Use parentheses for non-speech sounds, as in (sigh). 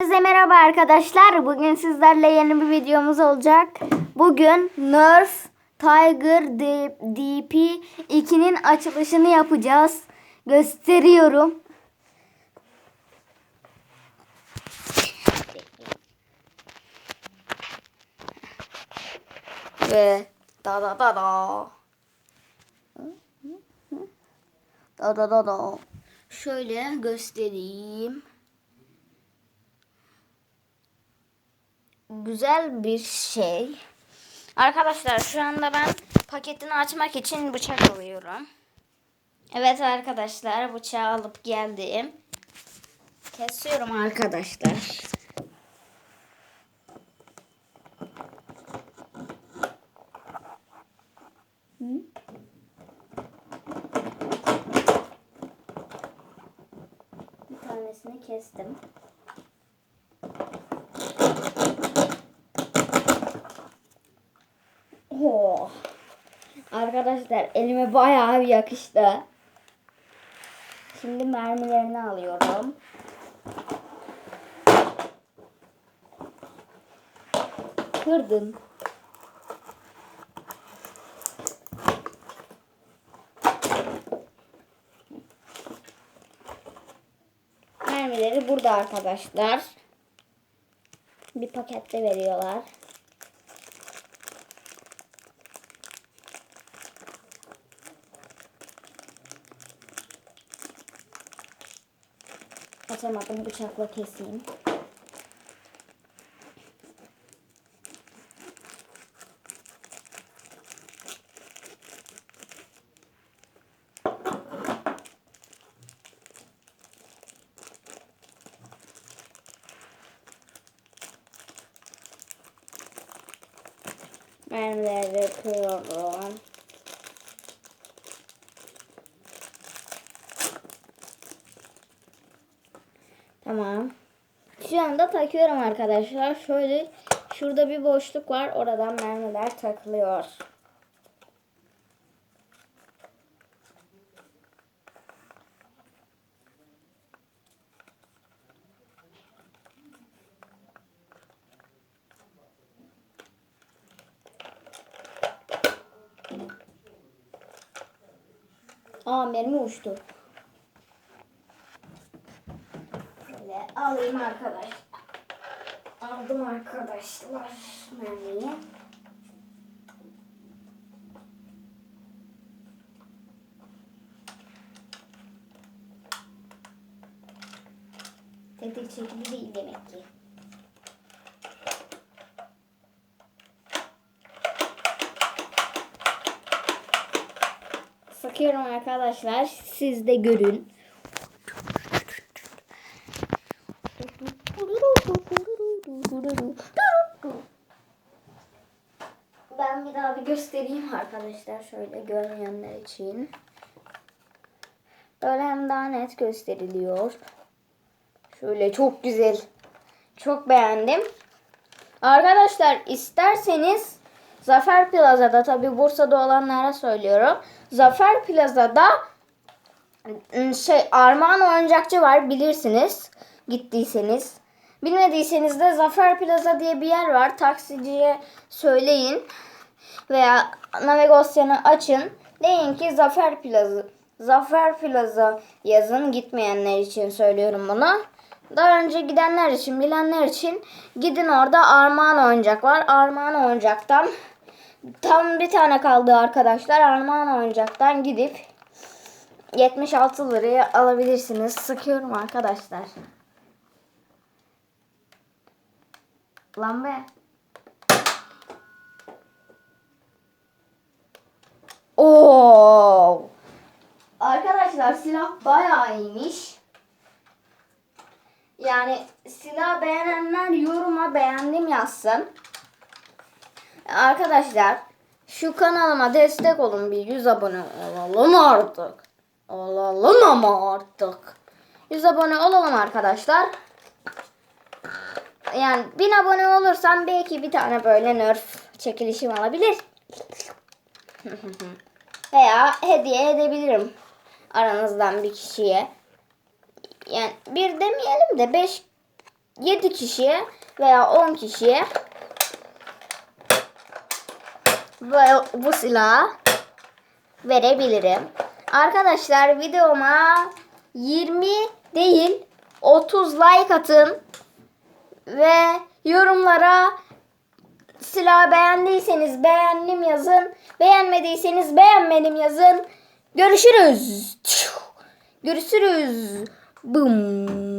Herkese merhaba arkadaşlar. Bugün sizlerle yeni bir videomuz olacak. Bugün Nerf Tiger DP 2'nin açılışını yapacağız. Gösteriyorum. Ve da da da da. Da da da da. Şöyle göstereyim. Güzel bir şey. Arkadaşlar şu anda ben paketini açmak için bıçak alıyorum. Evet arkadaşlar bıçağı alıp geldim. Kesiyorum arkadaşlar. Bir tanesini kestim. Arkadaşlar elime bayağı bir yakıştı. Şimdi mermilerini alıyorum. Kırdım. Mermileri burada arkadaşlar. Bir pakette veriyorlar. Açamadım bıçakla keseyim. Mermileri kırıyorum. Tamam. Şu anda takıyorum arkadaşlar. Şöyle şurada bir boşluk var. Oradan mermiler takılıyor. Aa mermi uçtu. Şöyle alayım arkadaş. Aldım arkadaşlar mermiyi. Tek çekili değil demek ki. Sıkıyorum arkadaşlar. Siz de görün. Ben bir daha bir göstereyim arkadaşlar şöyle görmeyenler için. Böyle hem daha net gösteriliyor. Şöyle çok güzel. Çok beğendim. Arkadaşlar isterseniz Zafer Plaza'da tabi Bursa'da olanlara söylüyorum. Zafer Plaza'da ım, şey Armağan oyuncakçı var bilirsiniz gittiyseniz. Bilmediyseniz de Zafer Plaza diye bir yer var. Taksiciye söyleyin veya navigasyonu açın. Deyin ki Zafer Plaza. Zafer Plaza yazın gitmeyenler için söylüyorum bunu. Daha önce gidenler için, bilenler için gidin orada Armağan oyuncak var. Armağan oyuncaktan tam bir tane kaldı arkadaşlar. Armağan oyuncaktan gidip 76 liraya alabilirsiniz. Sıkıyorum arkadaşlar. Lan be. Oo. Arkadaşlar silah bayağı iyiymiş. Yani silah beğenenler yoruma beğendim yazsın. Arkadaşlar şu kanalıma destek olun bir 100 abone olalım artık. Olalım ama artık. 100 abone olalım arkadaşlar. Yani 1000 abone olursam belki bir tane böyle nerf çekilişim olabilir. (laughs) Veya hediye edebilirim aranızdan bir kişiye. Yani bir demeyelim de beş 7 kişiye veya 10 kişiye bu, bu silahı verebilirim. Arkadaşlar videoma 20 değil 30 like atın ve yorumlara silah beğendiyseniz beğendim yazın. Beğenmediyseniz beğenmedim yazın. Görüşürüz. Görüşürüz. Bum.